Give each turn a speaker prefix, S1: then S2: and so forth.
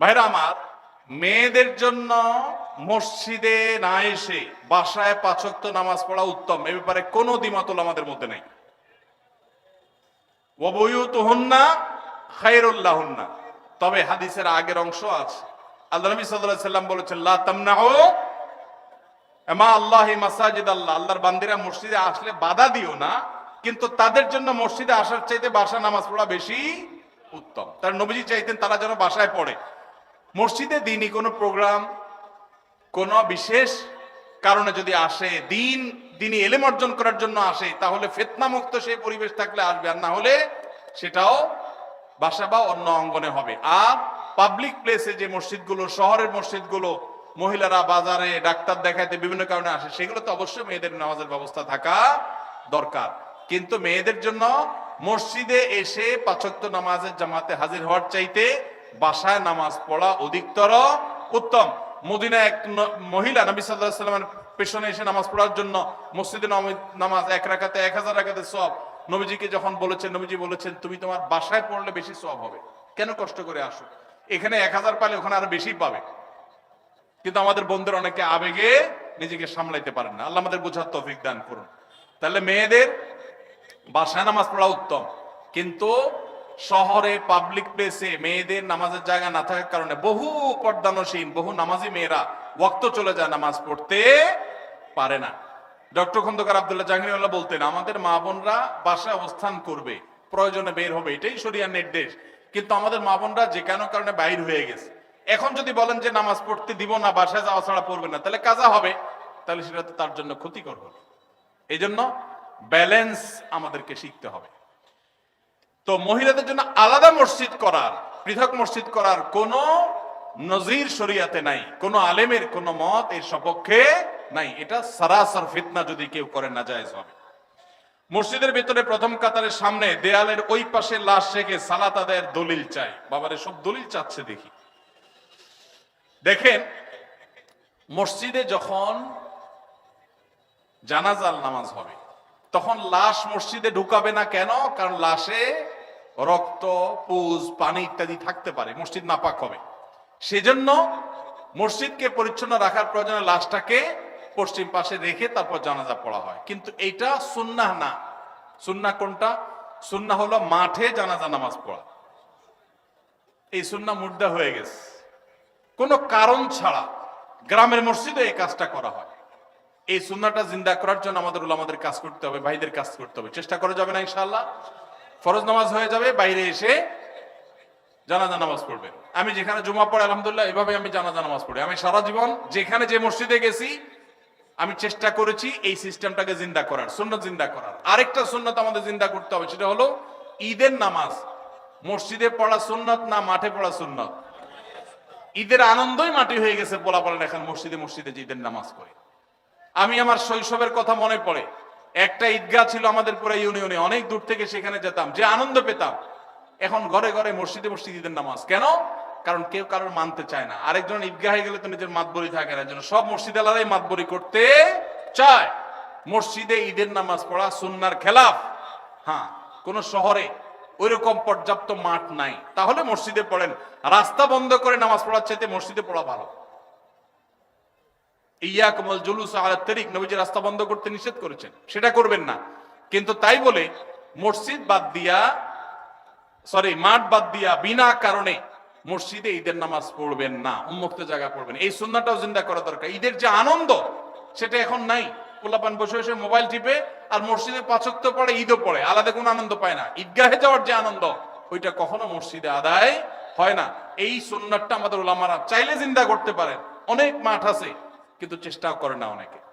S1: ভাইরা আমার, মেয়েদের জন্য মসজিদে না এসে বাসায় পাঁচক্ত নামাজ পড়া উত্তম। এ ব্যাপারে কোনো দ্বিমতল আমাদের মধ্যে নেই। তবে হাদিসের আগের অংশ আছে। আল্লাহি মাসাজিদ আল্লাহ আল্লাহর বান্দিরা মসজিদে আসলে বাধা দিও না, কিন্তু তাদের জন্য মসজিদে আসার চাইতে বাসা নামাজ পড়া বেশি উত্তম। তার নবীজি চাইতেন তারা যেন বাসায় পড়ে। মসজিদে দিনই কোনো প্রোগ্রাম কোনো বিশেষ কারণে যদি আসে, দিন, দিনই এলেম অর্জন করার জন্য আসে, তাহলে ফেতনা মুক্ত সেই পরিবেশ থাকলে আসবে, আর না হলে সেটাও বাসা বা অন্য অঙ্গনে হবে। আর পাবলিক প্লেসে যে মসজিদগুলো, শহরের মসজিদগুলো, মহিলারা বাজারে ডাক্তার দেখাইতে বিভিন্ন কারণে আসে, সেগুলো তো অবশ্যই মেয়েদের নামাজের ব্যবস্থা থাকা দরকার। কিন্তু মেয়েদের জন্য মসজিদে এসে পাঁচক্ত নামাজের জামাতে হাজির হওয়ার চাইতে বাসায় নামাজ পড়া অধিকতর উত্তম। মদিনা এক মহিলা নবী সাল্লামের পেছনে এসে নামাজ পড়ার জন্য মসজিদে নামাজ এক রাখাতে এক হাজার রাখাতে সব নবীজিকে যখন বলেছেন, নবীজি বলেছেন, তুমি তোমার বাসায় পড়লে বেশি সব হবে। কেন কষ্ট করে আসো? এখানে এক হাজার পালে ওখানে আরও বেশি পাবে। কিন্তু আমাদের বন্ধুরা অনেকে আবেগে নিজেকে সামলাইতে পারেন না। আল্লাহ আমাদের বোঝার তৌফিক দান করুন। তাহলে মেয়েদের বাসায় নামাজ পড়া উত্তম। কিন্তু শহরে পাবলিক প্লেসে মেয়েদের নামাজের জায়গা না থাকার কারণে বহু পর্দানসীন, বহু নামাজি মেয়েরা ওয়াক্ত চলে যায় নামাজ পড়তে পারে না। ডক্টর খন্দকার আব্দুল্লাহ জাহাঙ্গীরুল্লাহ বলতেন, আমাদের মা বোনরা বাসায় অবস্থান করবে, প্রয়োজনে বের হবে, এটাই শরিয়ার নির্দেশ। কিন্তু আমাদের মা বোনরা যে কেন কারণে বাইর হয়ে গেছে? এখন যদি বলেন যে নামাজ পড়তে দিব না, বাসায় যাওয়া ছাড়া পড়বে না, তাহলে কাজা হবে? তাহলে সেটা তো তার জন্য ক্ষতিকর হবে এই জন্য ব্যালেন্স আমাদেরকে শিখতে হবে। তো মহিলাদের জন্য আলাদা মসজিদ করার, পৃথক মসজিদ করার কোন নজির শরিয়াতে নাই, কোন আলেমের কোন মত এর সপক্ষে নাই। এটা সারাসার ফিতনা যদি কেউ করে না যায় হবে। মসজিদের ভিতরে প্রথম কাতারের সামনে দেয়ালের ওই পাশে লাশ রেখে সালাত আদায়ের দলিল চাই। বাবারে, সব দলিল চাচ্ছে দেখি। দেখেন, মসজিদে যখন জানাজাল নামাজ হবে, তখন লাশ মসজিদে ঢুকাবে না কেন? কারণ লাশে রক্ত, পুজ, পানি ইত্যাদি থাকতে পারে, মসজিদ নাপাক হবে। সেজন্য মসজিদকে পরিচ্ছন্ন রাখার প্রয়োজনে লাশটাকে পশ্চিম পাশে রেখে তারপর জানাজা পড়া হয়। কিন্তু এইটা সুন্নাহ না। সুন্নাহ কোনটা? সুন্নাহ হলো মাঠে জানাজা নামাজ পড়া। এই সুন্না মুর্দা হয়ে গেছে। কোনো কারণ ছাড়া গ্রামের মসজিদে এই কাজটা করা হয়। এই সুন্নাটা জিন্দা করার জন্য আমাদের আমাদের কাজ করতে হবে, ভাইদের কাজ করতে হবে। চেষ্টা করা যাবে না ইনশাআল্লাহ। ফরজ নামাজ হয়ে যাবে, বাইরে এসে জানাজা নামাজ পড়বেন আমি যেখানে জুমা পড়ে, আলহামদুলিল্লাহ এভাবে আমি জানাজা নামাজ পড়ি। আমি সারা জীবন যেখানে যে মসজিদে গেছি, আমি চেষ্টা করেছি এই সিস্টেমটাকে জিন্দা করার, সুন্নত জিন্দা করার। আরেকটা সুন্নত আমাদের জিন্দা করতে হবে, সেটা হলো ঈদের নামাজ। মসজিদে পড়া সুন্নত না মাঠে পড়া সুন্নত? ঈদের আনন্দই মাটি হয়ে গেছে, বলা বলেন এখন মসজিদে মসজিদে যে ঈদের নামাজ পড়ে। আমি আমার শৈশবের কথা মনে পড়ে একটা ঈদগাহ ছিল আমাদের পুরো ইউনিয়নে, অনেক দূর থেকে সেখানে যেতাম, যে আনন্দ পেতাম। এখন ঘরে ঘরে মসজিদে মসজিদ ঈদের নামাজ। কেন? কারণ কেউ কারোর মানতে চায় না। আরেকজন ঈদগাহে গেলে তো নিজের মাতবরি থাকে না জন্য সব মসজিদ আলাদাই মাতবরি করতে চায়। মসজিদে ঈদের নামাজ পড়া সুন্নার খেলাফ। হ্যাঁ কোন শহরে ওইরকম পর্যাপ্ত মাঠ নাই। তাহলে মসজিদে পড়েন। রাস্তা বন্ধ করে নামাজ পড়ার চাইতে মসজিদে পড়া ভালো। ইয়া কমল জুলুস আলা তারিক, নবীজি রাস্তা বন্ধ করতে নিষেধ করেছেন। সেটা করবেন না। কিন্তু তাই বলে মসজিদ বাদ দিয়া সরি মাঠ বাদ দিয়া বিনা কারণে মসজিদে ঈদের নামাজ পড়বেন না, উন্মুক্ত জায়গা পড়বেন এই সুন্নাটাও জিন্দা করা দরকার। ঈদের যে আনন্দ, সেটা এখন নাই। পোলাপান বসে বসে মোবাইল টিপে আর মসজিদে পাচক পড়ে, ঈদও পড়ে। আলাদা কোনো আনন্দ পায় না। ঈদগাহে যাওয়ার যে আনন্দ, ওইটা কখনো মসজিদে আদায় হয় না। এই সুন্নাতটা আমাদের ওলামারা চাইলে জিন্দা করতে পারেন। অনেক মাঠ আছে কিন্তু চেষ্টাও করে না অনেকে।